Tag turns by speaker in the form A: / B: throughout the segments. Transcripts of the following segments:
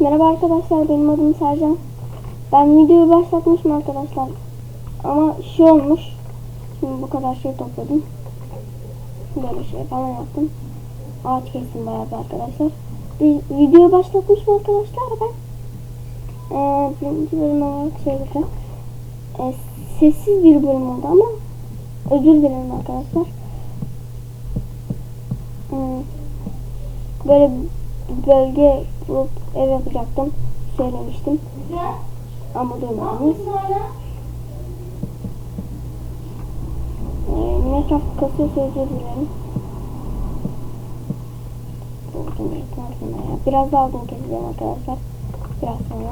A: Merhaba arkadaşlar benim adım Sercan. Ben videoyu başlatmışım arkadaşlar. Ama şey olmuş. Şimdi bu kadar şey topladım. Böyle şey falan yaptım. Ağaç kestim bayağı bir arkadaşlar. Bir videoyu başlatmışım arkadaşlar ben. Ee, birinci bölüm olarak şey yapacağım. Ee, sessiz bir bölüm oldu ama özür dilerim arkadaşlar. Hmm, böyle bölge bulup ev yapacaktım. Söylemiştim. Ama duymadınız. Ee, Minecraft kasıyorsa özür dilerim. Biraz daha odun keseceğim arkadaşlar. Biraz sonra.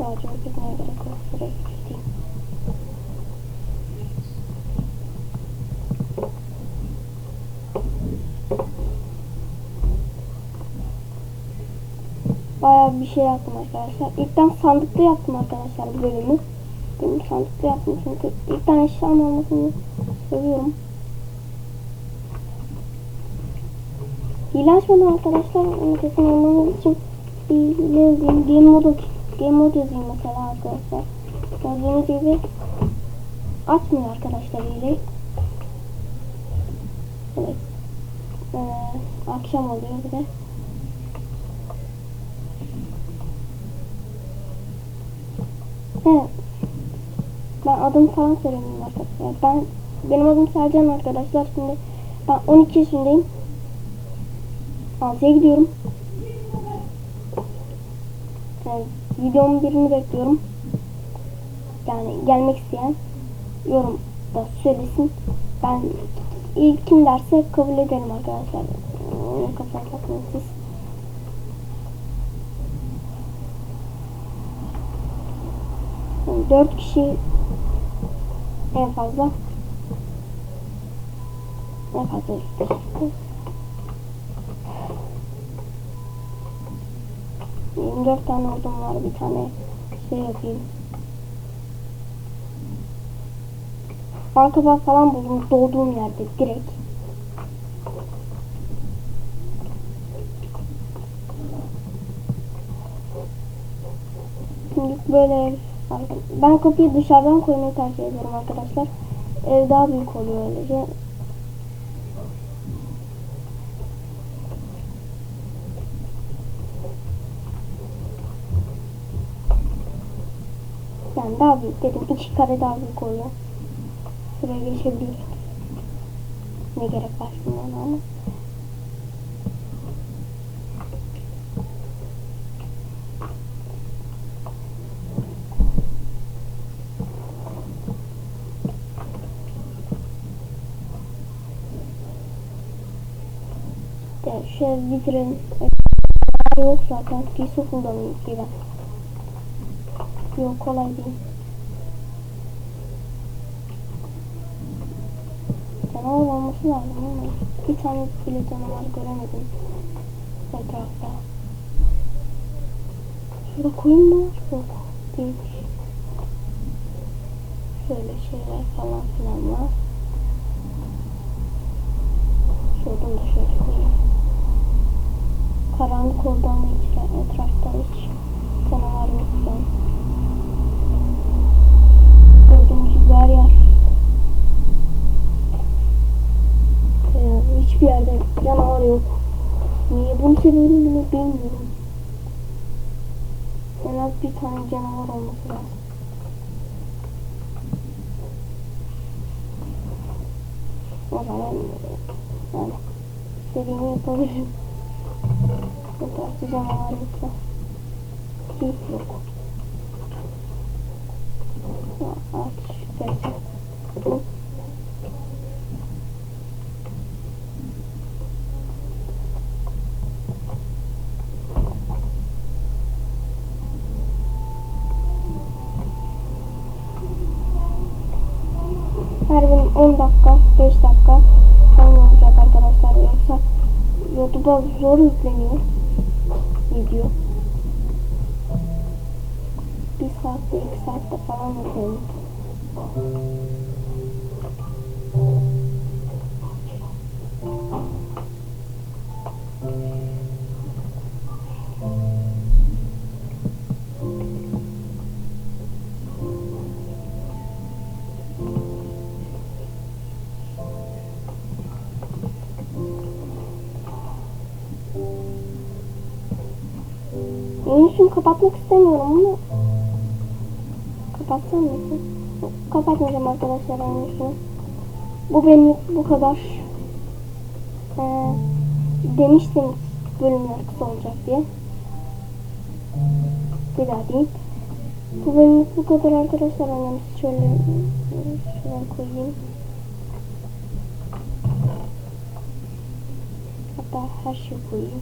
A: Çok gitmeye gerek yok. Şuraya gideyim. Bayağı bir şey yaptım arkadaşlar. İlkten sandıklı yaptım arkadaşlar bu bölümü. Benim sandıklı yaptım çünkü ilkten eşyam olmasını seviyorum. Hile açmadım arkadaşlar. Onu kesin olmanız için bir hile. Game mode, mode yazayım mesela arkadaşlar. Gördüğünüz gibi açmıyor arkadaşlar hileyi. Evet. Ee, akşam oluyor bir de. He. Ben adım falan söylemiyorum arkadaşlar. Ben benim adım Sercan arkadaşlar. Şimdi ben 12 yaşındayım. 6'ya gidiyorum. Yani videomun birini bekliyorum. Yani gelmek isteyen yorum da söylesin. Ben ilk kim derse kabul ederim arkadaşlar. Onu kafaya takmayın siz. Yani 4 kişi en fazla en fazla Yirmi dört tane ordum var bir tane şey yapayım. Banka falan buldum doğduğum yerde direkt. Şimdi böyle. Ben kapıyı dışarıdan koymayı tercih ediyorum arkadaşlar. Ev daha büyük oluyor öylece. Yani daha büyük dedim. iki kare daha büyük oluyor. Şuraya geçebiliriz. Ne gerek var şimdi ona. Yani şöyle bitirelim. Yok zaten. Giysi kullanayım ki ben. Yok kolay değil. Canavar olması lazım ama bir tane bile canavar göremedim etrafta. Şurada koyun mu? Yok. Değilmiş. Şöyle şeyler falan filan var. Şuradan da şöyle koyayım. Karanlık oldu ama etrafta hiç canavar yok şu an. Gördüğünüz gibi her yer. Ee, hiçbir yerde canavar yok. Niye bunun sebebini bile bilmiyorum. En az bir tane canavar olması lazım. O zaman yani istediğimi yapabilirim. Etrafta canavar yoksa. Hiç yok. Aç şüphesi. YouTube'a zor yükleniyor video. Bir saatte, iki saatte falan yüklenir. Yunus'unu kapatmak istemiyorum ama kapatsam mısın? Kapatmayacağım arkadaşlar Yunus'unu. Bu benim bu kadar. Ee, demiştim bölümler kısa olacak diye. Bir daha diyeyim. Bu bölümlük bu kadar arkadaşlar. Önemlisi şöyle şuradan koyayım. Hatta her şeyi koyayım.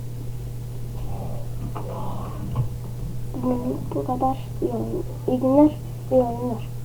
A: Bugün bu kadar. İyi, oyun- iyi günler, iyi oyunlar.